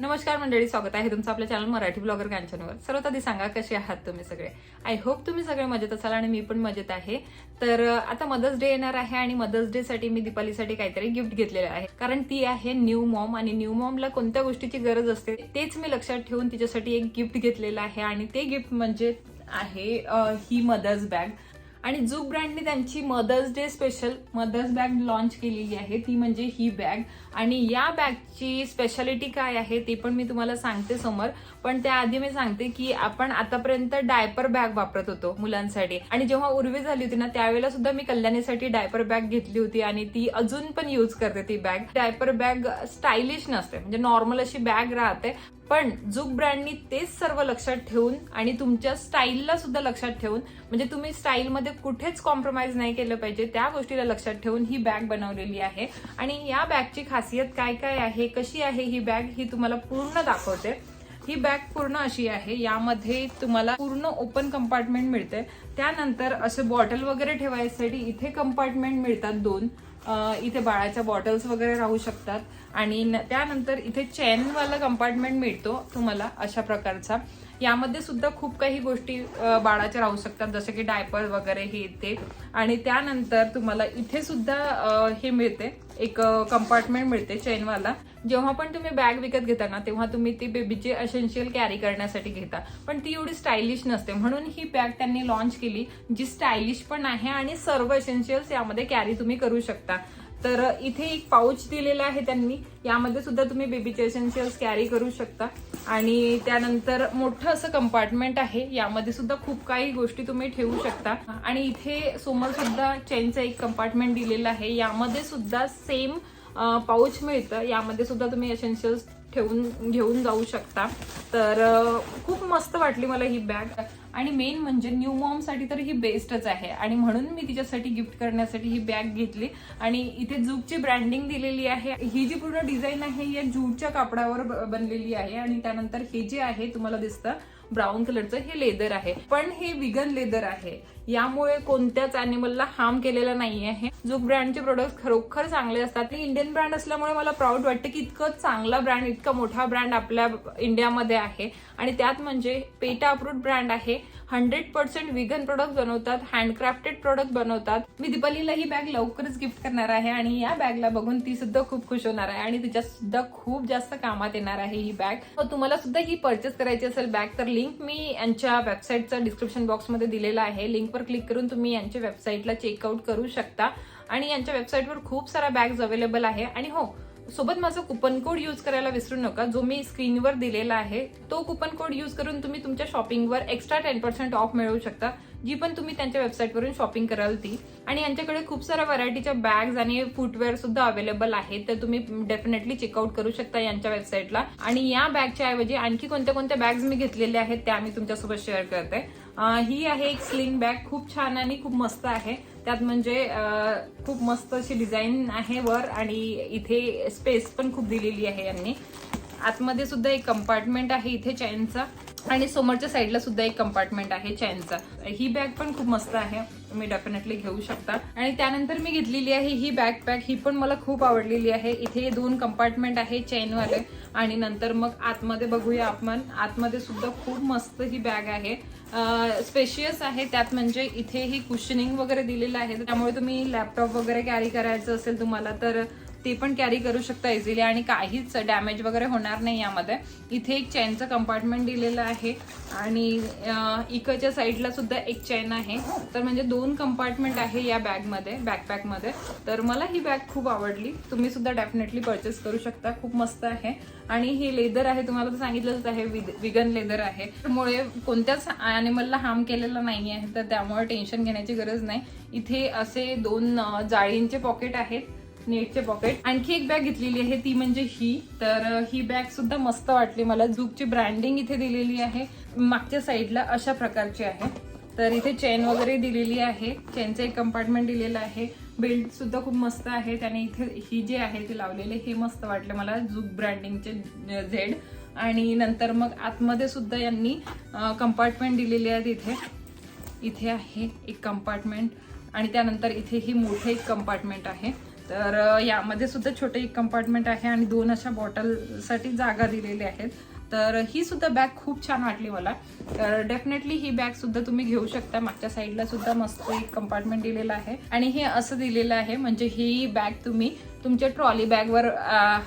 नमस्कार मंडळी स्वागत आहे तुमचं आपल्या चॅनल मराठी ब्लॉगर कांचनवर सर्वात आधी सांगा कसे आहात तुम्ही सगळे? आय होप तुम्ही सगळे मजेत असाल आणि मी पण मजेत आहे. तर आता मदर्स डे येणार आहे आणि मदर्स डे साठी मी दीपालीसाठी काहीतरी गिफ्ट घेतलेलं आहे. कारण ती आहे न्यू मॉम आणि न्यू मॉमला कोणत्या गोष्टीची गरज असते तेच मी लक्षात ठेवून तिच्यासाठी एक गिफ्ट घेतलेलं आहे. आणि ते गिफ्ट म्हणजे आहे ही मदर्स बॅग आणि जुक ब्रँडने त्यांची mother's day special mother's bag launch केलेली आहे. ती म्हणजे ही बॅग आणि या बॅगची स्पेशालिटी काय आहे ते पण मी तुम्हाला सांगते समोर. पण त्याआधी मी सांगते की आपण आतापर्यंत डायपर बॅग वापरत होतो मुलांसाठी. आणि जेव्हा उर्वी झाली होती ना त्यावेळेला सुद्धा मी कल्याणीसाठी डायपर बॅग घेतली होती आणि ती अजून पण यूज करते ती बॅग डायपर बॅग स्टायलिश नसते. म्हणजे नॉर्मल अशी बॅग राहते. पण जुक ब्रँडनी तेच सर्व लक्षात ठेवून आणि तुमच्या स्टाईलला सुद्धा लक्षात ठेवून म्हणजे तुम्ही स्टाईलमध्ये कुठेच कॉम्प्रोमाइज नाही केलं पाहिजे त्या गोष्टीला लक्षात ठेवून ही बॅग बनवलेली आहे. आणि या बॅगची खासियत काय काय आहे कशी आहे ही बॅग ही तुम्हाला पूर्ण दाखवते. ही बॅग पूर्ण अशी आहे यामध्ये तुम्हाला पूर्ण ओपन कंपार्टमेंट मिळते. त्यानंतर असे बॉटल वगैरे ठेवायसाठी इथे कंपार्टमेंट मिळतात दोन. इथे बाळाच्या बॉटल्स वगैरे राहू शकतात. आणि न- त्यानंतर इथे चेनवाला कंपार्टमेंट मिळतो तुम्हाला अशा प्रकारचा. यामध्ये सुद्धा खूप काही गोष्टी बाळाच्या राहू शकतात जसे की डायपर वगैरे हे ते. आणि त्यानंतर तुम्हाला इथे सुद्धा हे मिळते. एक कंपार्टमेंट मिळते चेनवाला जेव्हा पण तुम्ही बॅग विकत घेता ना तेव्हा तुम्ही ती बेबीची असेन्शियल कॅरी करण्यासाठी घेता. पण ती एवढी स्टायलिश नसते. म्हणून ही बॅग त्यांनी लॉन्च केली जी स्टायलिश पण आहे आणि सर्व असेन्शियल्स यामध्ये कॅरी तुम्ही करू शकता. तर इथे एक पाऊच दिलेला आहे त्यांनी. यामध्ये सुद्धा तुम्ही बेबीचे एसेन्शियल्स कॅरी करू शकता. आणि त्यानंतर मोठं असं कंपार्टमेंट आहे. यामध्ये सुद्धा खूप काही गोष्टी तुम्ही ठेवू शकता. आणि इथे समोर सुद्धा चेनचं एक कंपार्टमेंट दिलेलं आहे. यामध्ये सुद्धा सेम पाऊच मिळतं. यामध्ये सुद्धा तुम्ही एसेन्शियल्स ठेवून घेऊन जाऊ शकता. तर खूप मस्त वाटली मला ही बॅग आणि मेन म्हणजे न्यू मॉमसाठी तर ही बेस्टच आहे. आणि म्हणून मी तिच्यासाठी गिफ्ट करण्यासाठी ही बॅग घेतली. आणि इथे जूटची ब्रँडिंग दिलेली आहे. ही जी पूर्ण डिझाईन आहे या जूटच्या कापडावर बनलेली आहे. आणि त्यानंतर हे जे आहे तुम्हाला दिसतं ब्राऊन कलरचं हे लेदर आहे. पण हे विगन लेदर आहे. यामुळे कोणत्याच अॅनिमलला हार्म केलेला नाही आहे जो ब्रँडचे प्रोडक्ट खरोखर चांगले असतात इंडियन ब्रँड असल्यामुळे मला प्राऊड वाटतं की इतकं चांगला ब्रँड इतका मोठा ब्रँड आपल्या इंडियामध्ये आहे. आणि त्यात म्हणजे पेटा अप्रूव्ड ब्रँड आहे. हंड्रेड पर्सेंट विगन प्रोडक्ट बनवतात हँडक्राफ्टेड प्रोडक्ट बनवतात. मी दीपालीला ही बॅग लवकरच गिफ्ट करणार आहे आणि या बॅगला बघून ती सुद्धा खूप खुश होणार आहे आणि तिच्या सुद्धा खूप जास्त कामात येणार आहे ही बॅग तुम्हाला सुद्धा ही परचेस करायची असेल बॅग तर लिंक मी यांच्या वेबसाईटचा डिस्क्रिप्शन बॉक्समध्ये दिलेला आहे. लिंकवर क्लिक करून तुम्ही यांच्या वेबसाईटला चेकआउट करू शकता. आणि यांच्या वेबसाईटवर खूप साऱ्या बॅग्स अवेलेबल आहे. आणि हो सोबत माझं कुपन कोड यूज करायला विसरू नका. जो मी स्क्रीनवर दिलेला आहे तो कुपन कोड यूज करून तुम्ही तुमच्या शॉपिंगवर एक्स्ट्रा टेन पर्सेंट ऑफ मिळवू शकता. जी पण तुम्ही त्यांच्या वेबसाईटवरून शॉपिंग कराल ती. आणि यांच्याकडे खूप साऱ्या व्हरायटीच्या बॅग्स आणि फुटवेअर सुद्धा अवेलेबल आहेत. तर तुम्ही डेफिनेटली चेकआउट करू शकता यांच्या वेबसाईटला आणि या बॅगच्या ऐवजी आणखी कोणत्या कोणत्या बॅग्स मी घेतलेल्या आहेत त्या मी तुमच्यासोबत शेअर करते. ही आहे एक स्लिंग बॅग खूप छान आणि खूप मस्त आहे. त्यात म्हणजे खूप मस्त अशी डिझाईन आहे वर आणि इथे स्पेस पण खूप दिलेली आहे यांनी. आतमध्ये सुद्धा एक कंपार्टमेंट आहे इथे चॅनचा आणि समोरच्या साईडला सुद्धा एक कंपार्टमेंट आहे चॅनचा ही बॅग पण खूप मस्त आहे. तुम्ही डेफिनेटली घेऊ शकता. आणि त्यानंतर मी घेतलेली आहे ही बॅग पॅक ही पण मला खूप आवडलेली आहे. इथे दोन कंपार्टमेंट आहे चेनवाले आणि नंतर मग आतमध्ये बघूया आपण. आतमध्ये सुद्धा खूप मस्त ही बॅग आहे. स्पेशियस आहे. त्यात म्हणजे इथे ही कुशनिंग वगैरे दिलेलं आहे. त्यामुळे तुम्ही लॅपटॉप वगैरे कॅरी करायचं असेल तुम्हाला तर ते पण कॅरी करू शकता इझिली आणि काहीच डॅमेज वगैरे होणार नाही यामध्ये. इथे एक चेनचं कंपार्टमेंट दिलेलं आहे. आणि इकडच्या साईडला सुद्धा एक चेन आहे. तर म्हणजे दोन कंपार्टमेंट आहे या बॅगमध्ये बॅकपॅकमध्ये तर मला ही बॅग खूप आवडली. तुम्ही सुद्धा डेफिनेटली परचेस करू शकता. खूप मस्त आहे. आणि हे लेदर आहे तुम्हाला तर सांगितलंच आहे विगन लेदर आहे. त्यामुळे कोणत्याच ॲनिमलला हार्म केलेलं नाही आहे तर त्यामुळे टेन्शन घेण्याची गरज नाही. इथे असे दोन जाळींचे पॉकेट आहेत. नेटचे पॉकेट आणखी एक बॅग घेतलेली आहे ती म्हणजे ही. तर ही बॅग सुद्धा मस्त वाटली मला. झुकची ब्रँडिंग इथे दिलेली आहे. मागच्या साईडला अशा प्रकारची आहे. तर इथे चेन वगैरे दिलेली आहे. चेनचं एक कंपार्टमेंट दिलेलं आहे. बेल्ट सुद्धा खूप मस्त आहे. त्याने इथे ही जे आहे ते लावलेले हे मस्त वाटले मला झूक ब्रँडिंगचे झेड आणि नंतर मग आतमध्ये सुद्धा यांनी कंपार्टमेंट दिलेले आहेत इथे इथे आहे एक कंपार्टमेंट आणि त्यानंतर इथे ही मोठे एक कंपार्टमेंट आहे. तर यामध्ये सुद्धा छोटे एक कंपार्टमेंट आहे आणि दोन अशा बॉटलसाठी जागा दिलेली आहेत. तर ही सुद्धा बॅग खूप छान वाटली मला. तर डेफिनेटली ही बॅग सुद्धा तुम्ही घेऊ शकता. मागच्या साईडला सुद्धा मस्त एक कंपार्टमेंट दिलेलं आहे. आणि हे असं दिलेलं आहे म्हणजे ही बॅग तुम्ही तुमच्या ट्रॉली बॅगवर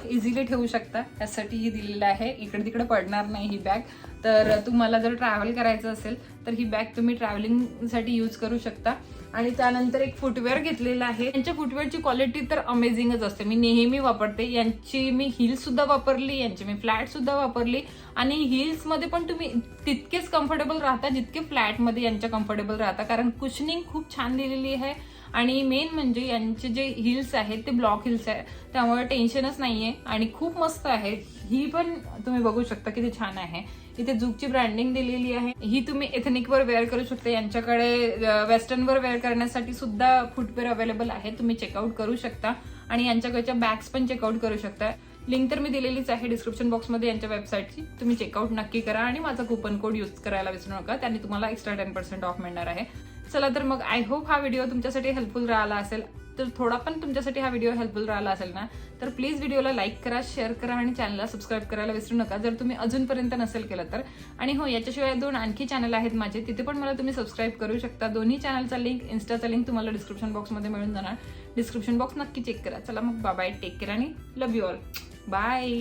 इझिली ठेवू शकता. त्यासाठी ही दिलेलं आहे. इकडे तिकडे पडणार नाही ही बॅग तर तुम्हाला जर ट्रॅव्हल करायचं असेल तर ही बॅग तुम्ही ट्रॅव्हलिंगसाठी यूज करू शकता. आणि त्यानंतर एक फुटवेअर घेतलेला आहे. यांच्या फुटवेअरची क्वालिटी तर अमेझिंगच असते. मी नेहमी वापरते. यांची मी हिल्स सुद्धा वापरली यांची मी फ्लॅट सुद्धा वापरली. आणि हिल्समध्ये पण तुम्ही तितकेच कम्फर्टेबल राहता जितके फ्लॅटमध्ये यांच्या कम्फर्टेबल राहता. कारण कुशनिंग खूप छान दिलेली आहे. आणि मेन म्हणजे यांचे जे हिल्स आहेत ते ब्लॉक हिल्स आहे त्यामुळे टेन्शनच नाहीये. आणि खूप मस्त आहे. ही पण तुम्ही बघू शकता किती छान आहे. इथे जुकची ब्रँडिंग दिलेली आहे. ही तुम्ही एथनिक वर वेअर करू शकता. यांच्याकडे वेस्टर्न वर वेअर करण्यासाठी सुद्धा फुटवेअर अवेलेबल आहे. तुम्ही चेकआउट करू शकता. आणि यांच्याकडच्या बॅग्स पण चेकआउट करू शकता. लिंक तर मी दिलेलीच आहे डिस्क्रिप्शन बॉक्समध्ये यांच्या वेबसाईटची तुम्ही चेकआउट नक्की करा. आणि माझा कुपन कोड यूज करायला विसरू नका. त्याने तुम्हाला एक्स्ट्रा टेन पर्सेंट ऑफ मिळणार आहे. चला तर मग आय होप हा व्हिडिओ तुमच्यासाठी हेल्पफुल राहिला असेल. तर थोडा पण तुमच्यासाठी हा व्हिडिओ हेल्पफुल राहिला असेल ना तर प्लीज व्हिडिओला लाईक करा शेअर करा आणि चॅनलला सबस्क्राईब करायला विसरू नका. जर तुम्ही अजूनपर्यंत नसेल केलं तर. आणि हो याच्याशिवाय दोन आणखी चॅनल आहेत माझे तिथे पण मला तुम्ही सबस्क्राईब करू शकता. दोन्ही चॅनलचा लिंक इन्स्टाचा लिंक तुम्हाला डिस्क्रिप्शन बॉक्समध्ये मिळून जाणार. डिस्क्रिप्शन बॉक्स नक्की चेक करा. चला मग बाय टेक केअर आणि लव यू ऑल बाय